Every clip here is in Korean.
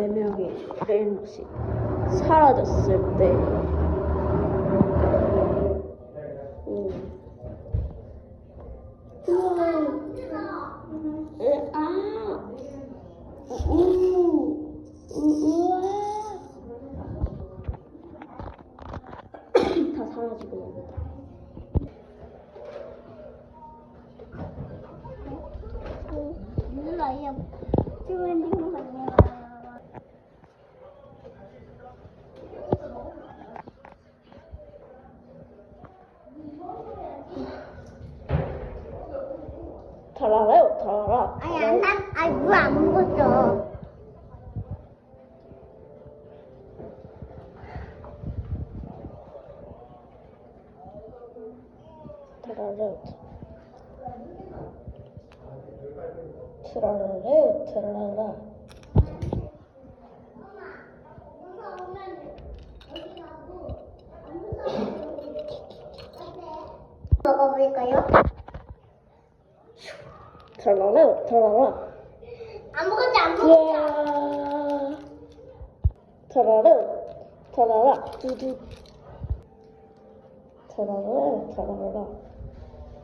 네 명의 레인롯이 사라졌을 때 아. 다 사라지고. 몰라 얘 지금 달아라요, 달아라. 아니 안 난, 아니 물안 먹었어. 트라라요. 트라라라요, 트라라라. 먹어볼까요? 트라라라요, 트라라라. 아무것도 안 먹었어. 우와. 트라라요, 트라라라. 두두. 트라라라요, 트라라라.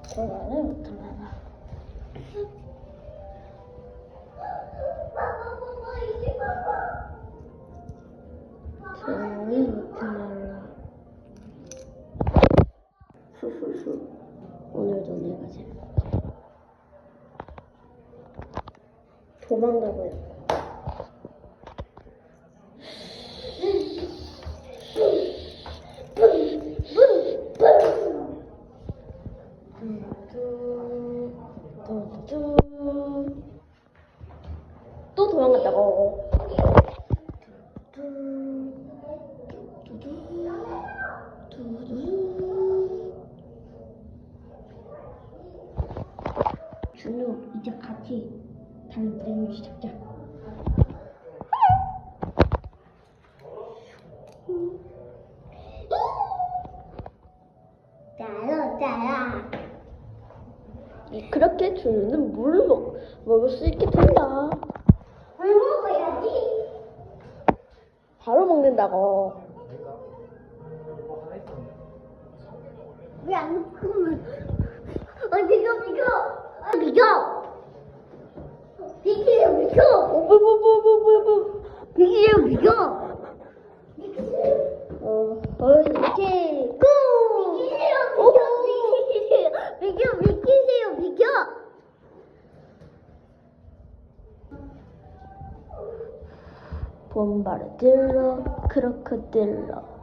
트라라라요, 트라라라. 트라라라요, 트라라라. 후후후. 오늘도 내가 제일 도망가고요. 또 도망갔다고. 준우 이제 같이 다른 게임을 시작자. 짜요 짜야. 그렇게 준우는 물을 먹, 먹을 수 있게 된다. 물 먹어야지. 바로 먹는다고. 왜안 먹으면? 어 비켜 비켜. 아 비켜. 비키세요 비켜. 뭐뭐뭐뭐뭐뭐. 비키세요 비켜. 어, 어, 이렇게. 고! 비키세요 비켜 비키세요 비켜 비키세요 비켜. 봄바르딜러, 크로커딜러.